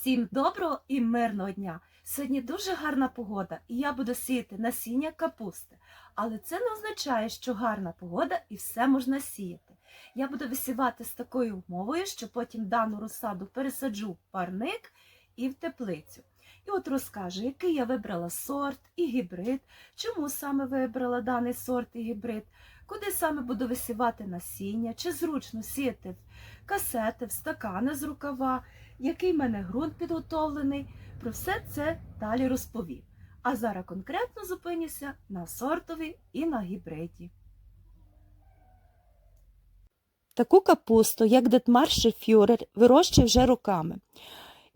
Всім доброго і мирного дня! Сьогодні дуже гарна погода, і я буду сіяти насіння капусти. Але це не означає, що гарна погода і все можна сіяти. Я буду висівати з такою умовою, що потім дану розсаду пересаджу в парник і в теплицю. І от розкажу, який я вибрала сорт і гібрид, чому саме вибрала даний сорт і гібрид, куди саме буду висівати насіння, чи зручно сіяти в касети, в стакани з рукава, який в мене ґрунт підготовлений. Про все це далі розповім. А зараз конкретно зупинюся на сортові і на гібриді. Таку капусту, як Детмаршер Фюрер, вирощує вже роками.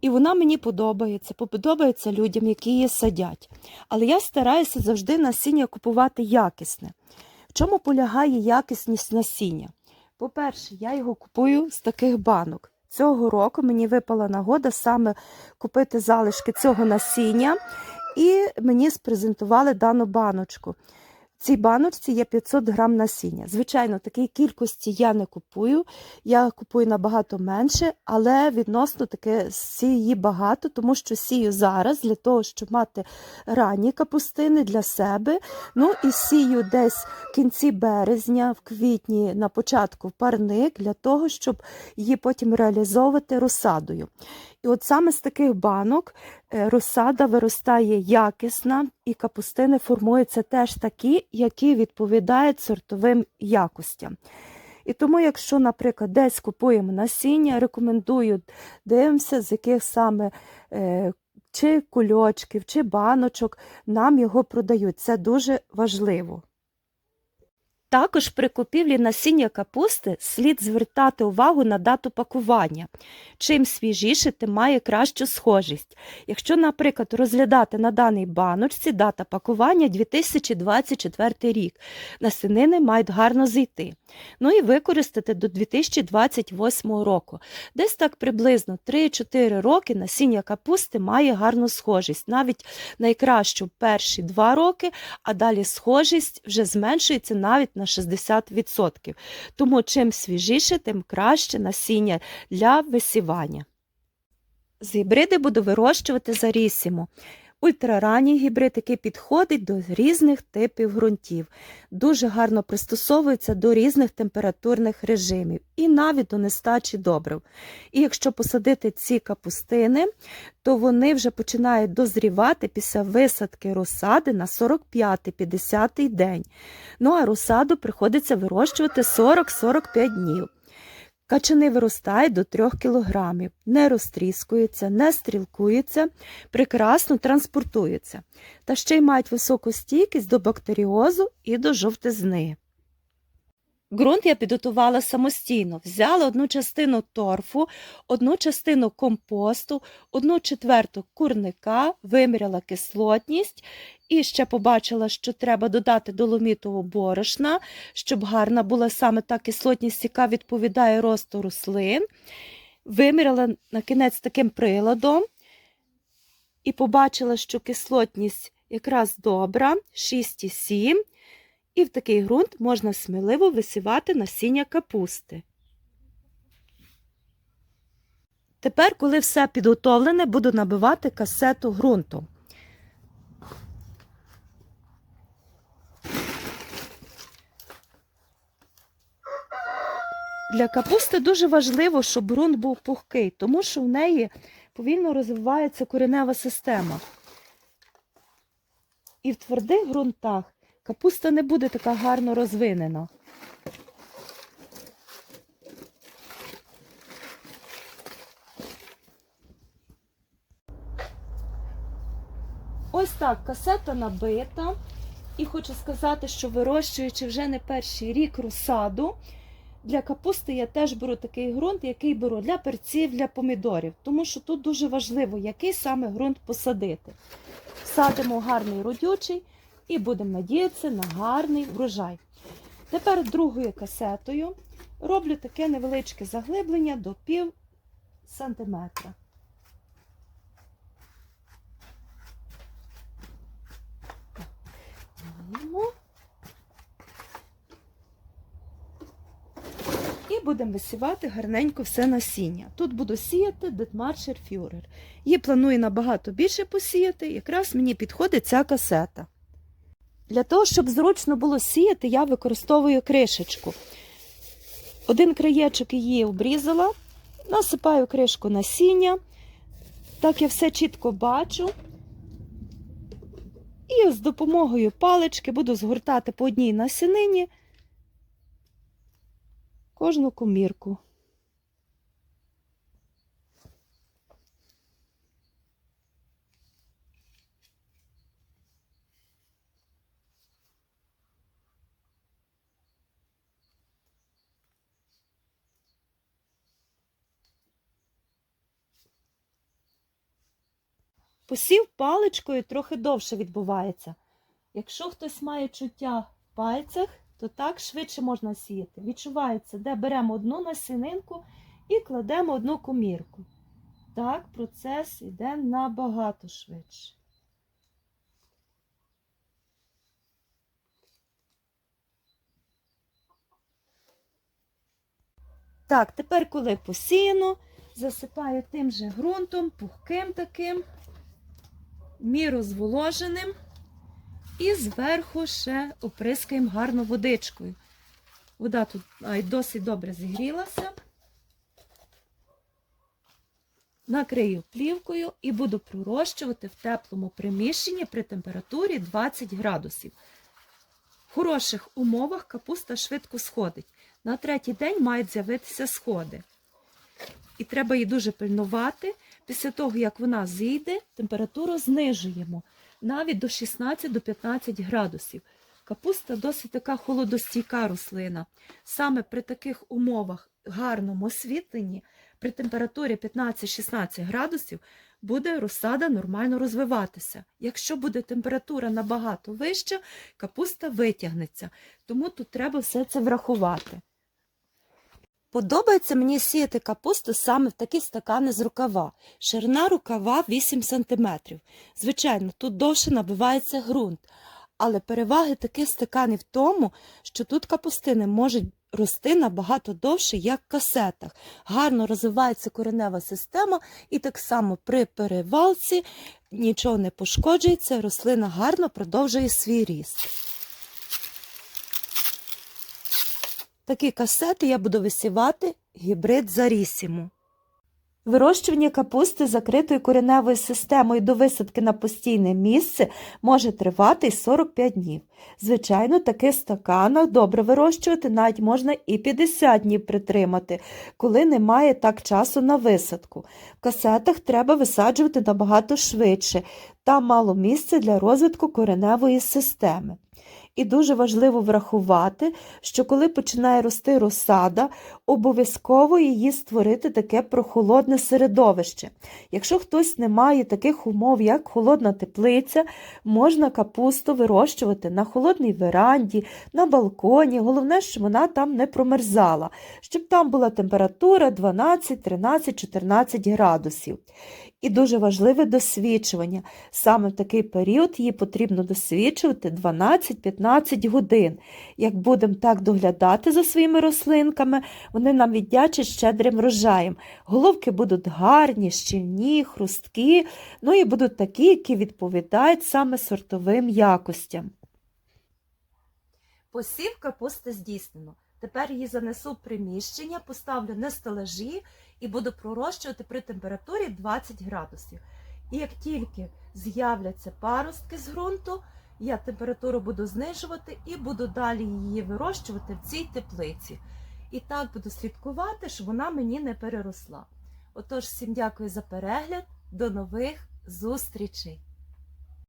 І вона мені подобається, подобається людям, які її садять. Але я стараюся завжди насіння купувати якісне. В чому полягає якісність насіння? По-перше, я його купую з таких банок. Цього року мені випала нагода саме купити залишки цього насіння, і мені спрезентували дану баночку. Цій баночці є 500 грам насіння. Звичайно, такій кількості я не купую. Я купую набагато менше, але відносно таке сію її багато, тому що сію зараз для того, щоб мати ранні капустини для себе. Ну і сію десь в кінці березня, в квітні, на початку парник, для того, щоб її потім реалізовувати розсадою. І от саме з таких банок е, розсада виростає якісна, і капустини формуються теж такі, які відповідають сортовим якостям. І тому, якщо, наприклад, десь купуємо насіння, рекомендую дивимося, з яких саме е, чи кульочків, чи баночок нам його продають. Це дуже важливо. Також при купівлі насіння капусти слід звертати увагу на дату пакування. Чим свіжіше, тим має кращу схожість. Якщо, наприклад, розглядати на даній баночці дата пакування 2024 рік, насінини мають гарно зійти. Ну і використати до 2028 року. Десь так приблизно 3-4 роки насіння капусти має гарну схожість, навіть найкращу перші 2 роки, а далі схожість вже зменшується навіть на 60%. Тому чим свіжіше, тим краще насіння для висівання. З гібриди буду вирощувати зарісіму. Ультраранній гібрид, який підходить до різних типів ґрунтів, дуже гарно пристосовується до різних температурних режимів і навіть до нестачі добрив. І якщо посадити ці капустини, то вони вже починають дозрівати після висадки розсади на 45-50 день. Ну а розсаду приходиться вирощувати 40-45 днів. Качани виростають до 3 кг, не розтріскуються, не стрілкуються, прекрасно транспортуються, та ще й мають високу стійкість до бактеріозу і до жовтизни. Ґрунт я підготувала самостійно. Взяла одну частину торфу, одну частину компосту, одну четверту курника, виміряла кислотність і ще побачила, що треба додати доломітового борошна, щоб гарна була саме та кислотність, яка відповідає росту рослин. Виміряла на кінець таким приладом і побачила, що кислотність якраз добра, 6,7. І в такий ґрунт можна сміливо висівати насіння капусти. Тепер, коли все підготовлене, буду набивати касету ґрунту. Для капусти дуже важливо, щоб ґрунт був пухкий, тому що в неї повільно розвивається коренева система. І в твердих ґрунтах капуста не буде така гарно розвинена. Ось так касета набита. І хочу сказати, що вирощуючи вже не перший рік розсаду, для капусти я теж беру такий ґрунт, який беру для перців, для помідорів, тому що тут дуже важливо, який саме ґрунт посадити. Садимо гарний родючий і будемо надіятися на гарний врожай. Тепер другою касетою роблю таке невеличке заглиблення до пів сантиметра. Будемо висівати гарненько все насіння. Тут буду сіяти Детмаршер Фюрер. Її планую набагато більше посіяти, якраз мені підходить ця касета. Для того, щоб зручно було сіяти, я використовую кришечку. Один краєчок її обрізала, насипаю кришку насіння. Так я все чітко бачу. І з допомогою палички буду згортати по одній насінині кожну комірку. Посів паличкою трохи довше відбувається. Якщо хтось має чуття в пальцях, то так швидше можна сіяти. Відчувається, де беремо одну насінинку і кладемо одну комірку. Так, процес йде набагато швидше. Так, тепер, коли посіяно, засипаю тим же ґрунтом, пухким таким, міру зволоженим. І зверху ще оприскаємо гарно водичкою. Вода тут досить добре зігрілася. Накрию плівкою і буду пророщувати в теплому приміщенні при температурі 20 градусів. В хороших умовах капуста швидко сходить. На третій день мають з'явитися сходи. І треба її дуже пильнувати. Після того, як вона зійде, температуру знижуємо навіть до 16 до 15 градусів. Капуста досить така холодостійка рослина. Саме при таких умовах гарному освітленні, при температурі 15-16 градусів, буде розсада нормально розвиватися. Якщо буде температура набагато вища, капуста витягнеться. Тому тут треба все це врахувати. Подобається мені сіяти капусту саме в такі стакани з рукава. Ширина рукава 8 см. Звичайно, тут довше набивається ґрунт. Але переваги таких стаканів в тому, що тут капустини можуть рости набагато довше, як в касетах. Гарно розвивається коренева система, і так само при перевалці нічого не пошкоджується, рослина гарно продовжує свій ріст. Такі касети я буду висівати гібрид Зарісіму. Вирощування капусти закритою кореневою системою до висадки на постійне місце може тривати й 45 днів. Звичайно, таких стаканах добре вирощувати навіть можна і 50 днів притримати, коли немає так часу на висадку. В касетах треба висаджувати набагато швидше, там мало місця для розвитку кореневої системи. І дуже важливо врахувати, що коли починає рости розсада, обов'язково її створити таке прохолодне середовище. Якщо хтось не має таких умов, як холодна теплиця, можна капусту вирощувати на холодній веранді, на балконі. Головне, щоб вона там не промерзала, щоб там була температура 12, 13, 14 градусів. І дуже важливе досвідчування. Саме в такий період її потрібно досвідчувати 12-15 годин. Як будемо так доглядати за своїми рослинками, вони нам віддячать щедрим врожаєм. Головки будуть гарні, щільні, хрусткі, ну і будуть такі, які відповідають саме сортовим якостям. Посів капусти здійснено. Тепер її занесу в приміщення, поставлю на стелажі і буду пророщувати при температурі 20 градусів. І як тільки з'являться паростки з ґрунту, я температуру буду знижувати і буду далі її вирощувати в цій теплиці. І так буду слідкувати, щоб вона мені не переросла. Отож, всім дякую за перегляд, до нових зустрічей!